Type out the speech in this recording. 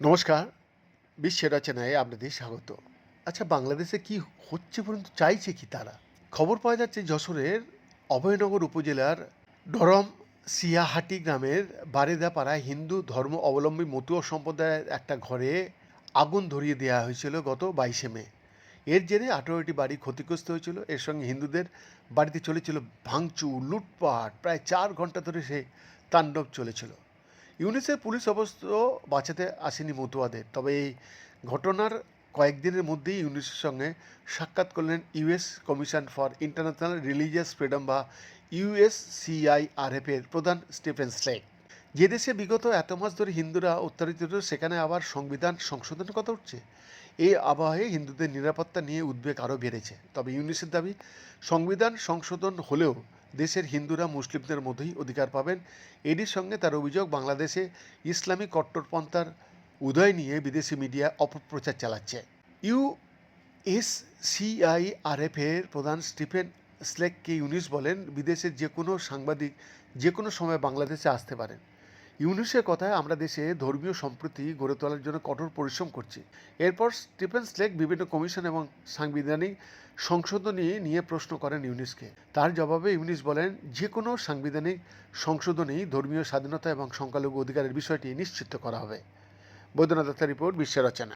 নমস্কার, বিশ্বের রচনায় আপনাদের স্বাগত। আচ্ছা বাংলাদেশে কি হচ্ছে পর্যন্ত চাইছে কি তারা? খবর পাওয়া যাচ্ছে যশোরের অভয়নগর উপজেলার ডরম সিয়াহাটি গ্রামের বারেদা বারেদাপাড়ায় হিন্দু ধর্ম অবলম্বী মতুয়া সম্প্রদায়ের একটা ঘরে আগুন ধরিয়ে দেওয়া হয়েছিল গত বাইশে মে। এর জেরে আঠেরোটি বাড়ি ক্ষতিগ্রস্ত হয়েছিল। এর সঙ্গে হিন্দুদের বাড়িতে চলেছিল ভাঙচুর, লুটপাট। প্রায় চার ঘণ্টা ধরে সে তাণ্ডব চলেছিল। ইউনিসেফ পুলিশ অবস্থ বাঁচাতে আসেনি মতুয়াদের। তবে এই ঘটনার কয়েকদিনের মধ্যেই ইউনিসেফের সঙ্গে সাক্ষাৎ করলেন US commission for international religious freedom বা ইউএসসিআইআরএফ এর প্রধান স্টিফেন স্লেক। যে দেশে বিগত এত মাস ধরে হিন্দুরা উত্তরিত সেখানে আবার সংবিধান সংশোধনের কথা উঠছে? এই আবহে হিন্দুদের নিরাপত্তা নিয়ে উদ্বেগ আরও বেড়েছে। তবে ইউনিসেফ দাবি, সংবিধান সংশোধন হলেও দেশের হিন্দুরা মুসলিমদের মধ্যেই অধিকার পাবেন। এরই সঙ্গে তার অভিযোগ, বাংলাদেশে ইসলামী কট্টরপন্থার উদয় নিয়ে বিদেশি মিডিয়া অপপ্রচার চালাচ্ছে। ইউ এস সিআইআরএফ এর প্রধান স্টিফেন স্লেককে ইউনিস বলেন, বিদেশের যে কোনো সাংবাদিক যে কোনো সময় বাংলাদেশে আসতে পারেন। ইউনিসের কথায় আমরা দেশে ধর্মীয় সম্প্রীতি গড়ে তোলার জন্য কঠোর পরিশ্রম করছি। এরপর স্টিফেন স্লেক বিভিন্ন কমিশন এবং সাংবিধানিক সংশোধনী নিয়ে প্রশ্ন করেন ইউনিসকে। তার জবাবে ইউনিস বলেন যে কোনো সাংবিধানিক সংশোধনী ধর্মীয় স্বাধীনতা এবং সংখ্যালঘু অধিকারের বিষয়টি নিশ্চিত করা হবে। বৈদ্যনাথ দত্তের রিপোর্ট বিশ্বের রচনা।